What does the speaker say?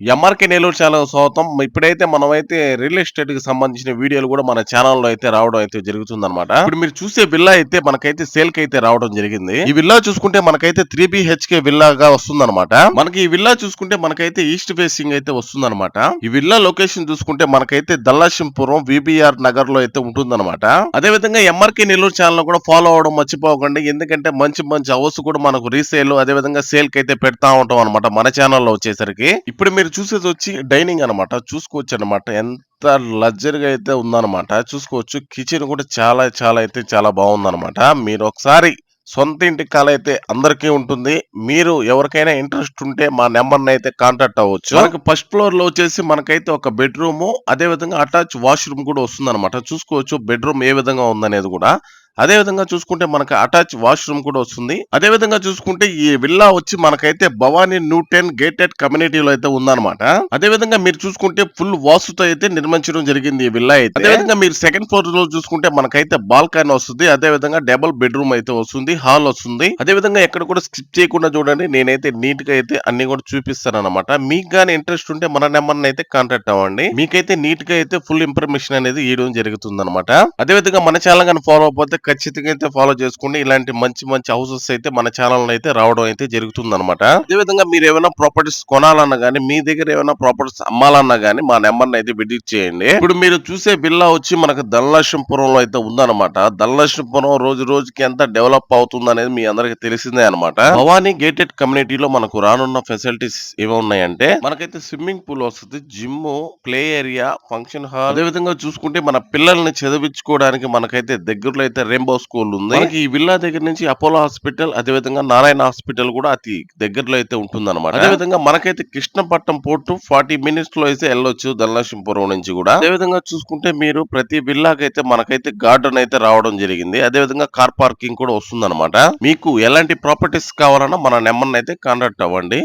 MRK Nellore channel స్వాగతం. ఇప్పుడైతే మనమైతే రియల్ ఎస్టేట్కి సంబంధించిన వీడియోలు కూడా మన ఛానల్లో అయితే రావడం అయితే జరుగుతుంది ఇప్పుడు మీరు చూసే విల్లా అయితే మనకైతే సేల్కి అయితే రావడం జరిగింది. ఈ విల్లా చూసుకుంటే మనకైతే త్రీ బిహెచ్కే విల్లాగా వస్తుందన్నమాట. మనకి ఈ విల్లా చూసుకుంటే మనకైతే ఈస్ట్ ఫేసింగ్ అయితే వస్తుందన్నమాట. ఈ విల్లా లొకేషన్ చూసుకుంటే మనకైతే దల్లాసింపురం విబిఆర్ నగర్లో అయితే ఉంటుందన్నమాట. అదే విధంగా ఎంఆర్కే నెల్లూరు ఛానల్ కూడా ఫాలో అవడం మర్చిపోకండి. ఎందుకంటే మంచి మంచి హౌస్ కూడా మనకు రీసేల్ అదే విధంగా సేల్కి అయితే పెడతా ఉంటాం అనమాట మన ఛానల్లో వచ్చేసరికి. ఇప్పుడు మీరు చూసేది వచ్చి డైనింగ్ అన్నమాట చూసుకోవచ్చు అనమాట ఎంత లగ్జరీగా అయితే ఉందన్నమాట. చూసుకోవచ్చు. కిచెన్ కూడా చాలా చాలా అయితే చాలా బాగుందన్నమాట. మీరు ఒకసారి సొంత ఇంటి కాల్ అయితే అందరికీ ఉంటుంది. మీరు ఎవరికైనా ఇంట్రెస్ట్ ఉంటే మా నెంబర్ అయితే కాంటాక్ట్ అవ్వచ్చు. మనకి ఫస్ట్ ఫ్లోర్లో వచ్చేసి మనకైతే ఒక బెడ్రూమ్ అదే విధంగా అటాచ్ వాష్రూమ్ కూడా వస్తుంది చూసుకోవచ్చు బెడ్రూమ్ ఏ విధంగా ఉందనేది కూడా. అదే విధంగా చూసుకుంటే మనకి అటాచ్ వాష్రూమ్ కూడా వస్తుంది. అదే విధంగా చూసుకుంటే ఈ విల్లా వచ్చి మనకైతే భవానీ న్యూటెన్ గేటెడ్ కమ్యూనిటీలో అయితే ఉందన్నమాట. అదే విధంగా మీరు చూసుకుంటే ఫుల్ వాస్తుతో అయితే నిర్మించడం జరిగింది ఈ విల్లా అయితే. అదే విధంగా మీరు సెకండ్ ఫ్లోర్లో చూసుకుంటే మనకైతే బాల్కనీ వస్తుంది. అదే విధంగా డబుల్ బెడ్రూమ్ అయితే వస్తుంది. హాల్ వస్తుంది. అదే విధంగా ఎక్కడ కూడా స్కిప్ చేయకుండా చూడండి. నేనైతే నీట్గా అయితే అన్ని కూడా చూపిస్తాను అనమాట మీకు గానీ ఇంట్రెస్ట్ ఉంటే మన నెంబర్ అయితే కాంటాక్ట్ అవ్వండి. మీకైతే నీట్గా అయితే ఫుల్ ఇన్ఫర్మేషన్ అనేది ఇవ్వడం జరుగుతుంది అనమాట అదే విధంగా మన ఛానల్ కానీ ఫాలో అయిపోతే ఖచ్చితంగా అయితే ఫాలో చేసుకోండి. ఇలాంటి మంచి మంచి హౌసెస్ అయితే మన ఛానల్ అయితే రావడం అయితే జరుగుతుంది అనమాట అదే విధంగా మీరు ఏమైనా ప్రాపర్టీస్ కొనాలన్నా కానీ మీ దగ్గర ఏమైనా ప్రాపర్టీస్ అమ్మాలన్నా కానీ మా నెంబర్ అయితే విజిట్ చేయండి. ఇప్పుడు మీరు చూసే బిల్లా వచ్చి మనకు దల్లలక్ష్మపురంలో అయితే ఉందన్నమాట. దల్లలక్ష్మపురం రోజు రోజుకి ఎంత డెవలప్ అవుతుంది అనేది మీ అందరికి తెలిసిందే అనమాట భవానీ గేటెడ్ కమ్యూనిటీలో మనకు రానున్న ఫెసిలిటీస్ ఏమున్నాయంటే మనకైతే స్విమ్మింగ్ పూల్ వస్తుంది gym play area function hall అదే విధంగా చూసుకుంటే మన పిల్లల్ని చదివించుకోవడానికి మనకైతే దగ్గరలో అయితే రెయిన్బో స్కూల్ ఉంది. మనకి ఈ విల్లా దగ్గర నుంచి అపోలో హాస్పిటల్ అదే విధంగా నారాయణ హాస్పిటల్ కూడా అతి దగ్గరలో అయితే ఉంటుంది అనమాట అదే విధంగా మనకైతే కృష్ణపట్నం పోర్టు ఫార్టీ మినిట్స్లో అయితే వెళ్ళొచ్చు దల్లాసింపురం నుంచి కూడా. అదే విధంగా చూసుకుంటే మీరు ప్రతి విల్లాకైతే మనకైతే గార్డెన్ అయితే రావడం జరిగింది. అదే విధంగా కార్ పార్కింగ్ కూడా వస్తుంది మీకు ఎలాంటి ప్రాపర్టీస్ కావాలన్నా మన నెంబర్ అయితే కాంటాక్ట్ అవ్వండి.